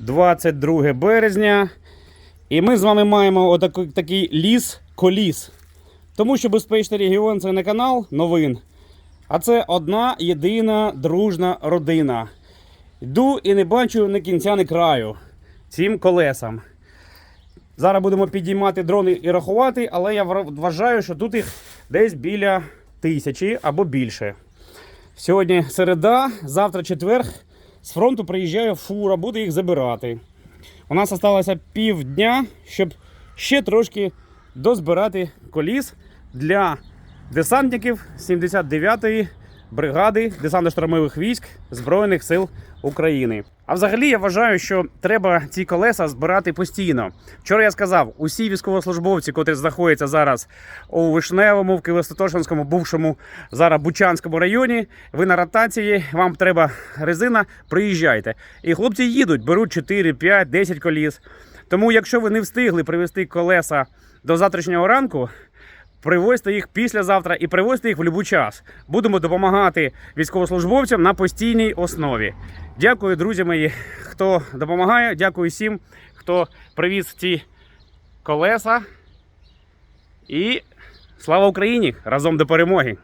22 березня. І ми з вами маємо отакий такий ліс коліс. Тому що безпечний регіон це не канал новин, а це одна єдина дружна родина. Йду і не бачу ні кінця, ні краю цим колесам. Зараз будемо підіймати дрони і рахувати, але я вважаю, що тут їх десь біля тисячі або більше. Сьогодні середа, завтра четвер. З фронту приїжджає фура, буде їх забирати. У нас залишилося півдня, щоб ще трошки дозбирати коліс для десантників 79-ї бригади десантно-штурмових військ Збройних сил України. А взагалі я вважаю, що треба ці колеса збирати постійно. Вчора я сказав, усі військовослужбовці, котрі знаходяться зараз у Вишневому, в Києво-Святошинському, бувшому зараз Бучанському районі, ви на ротації, вам треба резина, приїжджайте. І хлопці їдуть, беруть 4, 5, 10 коліс. Тому, якщо ви не встигли привезти колеса до завтрашнього ранку, Привозьте їх післязавтра і привозьте їх в будь-який час. Будемо допомагати військовослужбовцям на постійній основі. Дякую, друзі мої, хто допомагає. Дякую всім, хто привіз ці колеса. І слава Україні! Разом до перемоги!